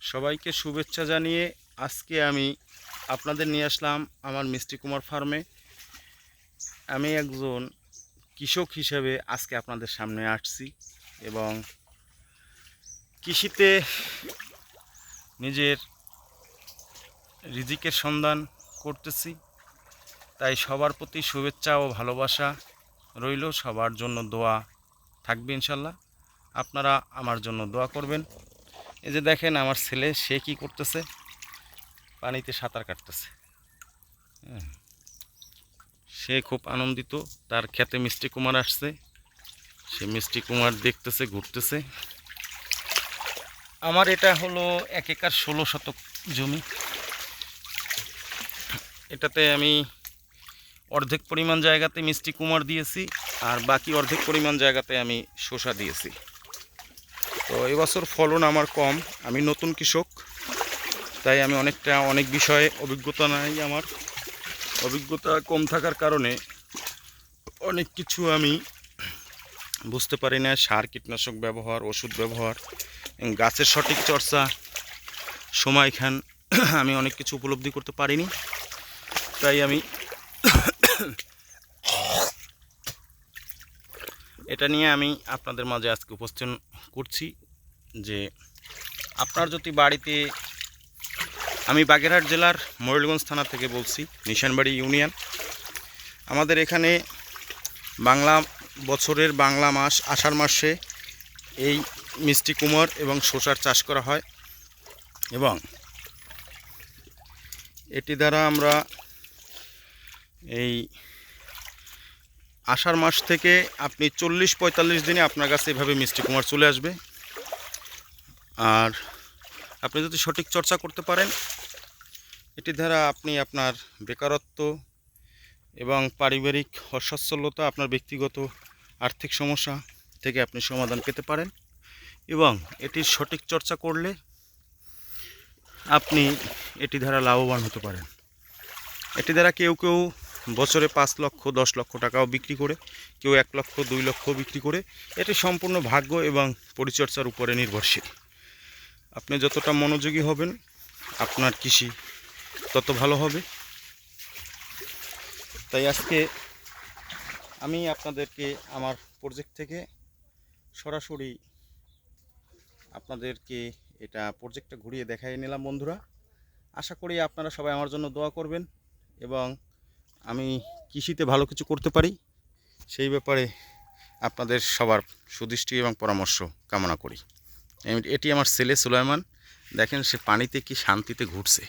সবাইকে শুভেচ্ছা জানিয়ে আজকে আমি আপনাদের নিয়ে আসলাম আমার মিষ্টি কুমার ফার্মে। আমি একজন কৃষক হিসেবে আজকে আপনাদের সামনে আসছি এবং কৃষিতে নিজের রিজিকের সন্ধান করতেছি। তাই সবার প্রতি শুভেচ্ছা ও ভালোবাসা রইল। সবার জন্য দোয়া থাকবে ইনশাল্লাহ। আপনারা আমার জন্য দোয়া করবেন। এই যে দেখেন আমার ছেলে, সে কি করতেছে? পানিতে সাঁতার কাটতেছে। সে খুব আনন্দিত, তার খেতে মিষ্টি কুমার আসছে। সে মিষ্টি কুমার দেখতেছে, ঘুরতেছে। আমার এটা হলো এক একর ষোলো শতক জমি। এটাতে আমি অর্ধেক পরিমাণ জায়গাতে মিষ্টি কুমার দিয়েছি, আর বাকি অর্ধেক পরিমাণ জায়গাতে আমি শসা দিয়েছি। তো এবছর ফলন আমার কম। আমি নতুন কৃষক, তাই আমি অনেকটা, অনেক বিষয়ে অভিজ্ঞতা নাই আমার। অভিজ্ঞতা কম থাকার কারণে অনেক কিছু আমি বুঝতে পারি না। সার, কীটনাশক ব্যবহার, ওষুধ ব্যবহার, গাছের সঠিক চর্চা সময়খান আমি অনেক কিছু উপলব্ধি করতে পারিনি। তাই আমি এটা নিয়ে আমি আপনাদের মাঝে আজকে উপস্থাপন করছি। যে আপনার যদি বাড়িতে আমি বাগেরহাট জেলার ময়ূরগঞ্জ থানা থেকে বলছি, নিশানবাড়ি ইউনিয়ন। আমাদের এখানে বাংলা বছরের বাংলা মাস, আষাঢ় মাসে এই মিষ্টি কুমোর এবং শসার চাষ করা হয় এবং এটি দ্বারা আমরা এই আষাঢ় মাস থেকে আপনি চল্লিশ পঁয়তাল্লিশ দিনে আপনার কাছে এভাবে মিষ্টি কুমার চলে আসবে। আর আপনি যদি সঠিক চর্চা করতে পারেন, এটি দ্বারা আপনি আপনার বেকারত্ব এবং পারিবারিক অসচ্ছলতা, আপনার ব্যক্তিগত আর্থিক সমস্যা থেকে আপনি সমাধান পেতে পারেন এবং এটির সঠিক চর্চা করলে আপনি এটি দ্বারা লাভবান হতে পারেন। এটি দ্বারা কেউ কেউ বছরে পাঁচ লক্ষ, দশ লক্ষ টাকাও বিক্রি করে, কেউ এক লক্ষ, দুই লক্ষ বিক্রি করে, এটি সম্পূর্ণ ভাগ্য এবং পরিচর্যার উপরে নির্ভরশীল। আপনি যতটা মনোযোগী হবেন, আপনার কৃষি তত ভালো হবে। তাই আজকে আমি আপনাদেরকে আমার প্রজেক্ট থেকে সরাসরি আপনাদেরকে এটা প্রজেক্টটা ঘুরিয়ে দেখাই নিলাম বন্ধুরা। আশা করি আপনারা সবাই আমার জন্য দোয়া করবেন এবং আমি কৃষিতে ভালো কিছু করতে পারি, সেই ব্যাপারে আপনাদের সবার সুদৃষ্টি এবং পরামর্শ কামনা করি। এটি আমার ছেলে সুলাইমান। দেখেন সে পানিতে কি শান্তিতে ঘুরছে।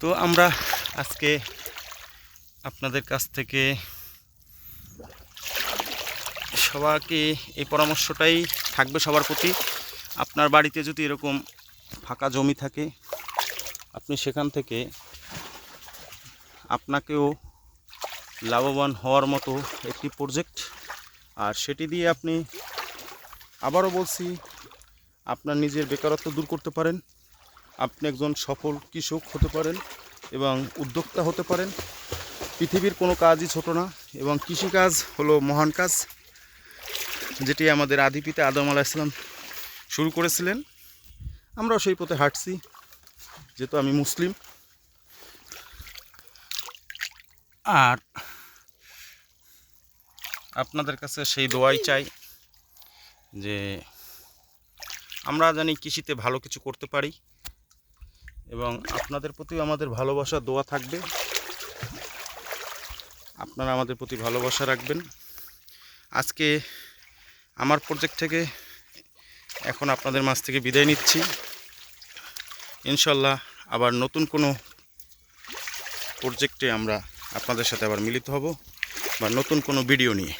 তো আমরা আজকে আপনাদের কাছ থেকে সবাইকে এই পরামর্শটাই থাকবে সবার প্রতি। আপনার বাড়িতে যদি এরকম ফাঁকা জমি থাকে, আপনি সেখান থেকে আপনাকেও লাভবান হওয়ার মতো একটি প্রজেক্ট আর সেটি দিয়ে আপনি আবারও বলছি, আপনার নিজের বেকারত্ব দূর করতে পারেন, আপনি একজন সফল কৃষক হতে পারেন এবং উদ্যোক্তা হতে পারেন। পৃথিবীর কোনো কাজই ছোট না এবং কৃষিকাজ হলো মহান কাজ, যেটি আমাদের আদি পিতা আদম আলাহিসাল্লাম শুরু করেছিলেন। আমরাও সেই পথে হাঁটছি, যেহেতু আমি মুসলিম। আর আপনাদের কাছে সেই দোয়াই চাই যে আমরা জানি কৃষিতে ভালো কিছু করতে পারি এবং আপনাদের প্রতিও আমাদের ভালোবাসা, দোয়া থাকবে। আপনারা আমাদের প্রতি ভালোবাসা রাখবেন। আজকে আমার প্রজেক্ট থেকে এখন আপনাদের মাছ থেকে বিদায় নিচ্ছি। ইনশাল্লাহ আবার নতুন কোনো প্রজেক্টে আমরা আপনাদের সাথে আবার মিলিত হব বা নতুন কোনো ভিডিও নিয়ে।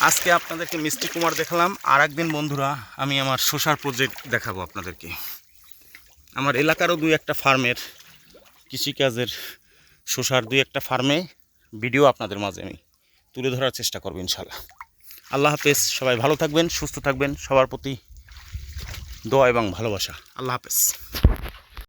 আজকে আপনাদেরকে মিষ্টি কুমার দেখালাম। আর একদিন বন্ধুরা, আমি আমার শসার প্রজেক্ট দেখাবো আপনাদেরকে। আমার এলাকারও দুই একটা ফার্মের কৃষিকাজের শসার দুই একটা ফার্মে ভিডিও আপনাদের মাঝে আমি তুলে ধরার চেষ্টা করব ইনশাল্লাহ আল্লাহ হাফেজ, সবাই ভালো থাকবেন, সুস্থ থাকবেন, সবার প্রতি দোয়া এবং ভালোবাসা। আল্লাহ হাফেজ।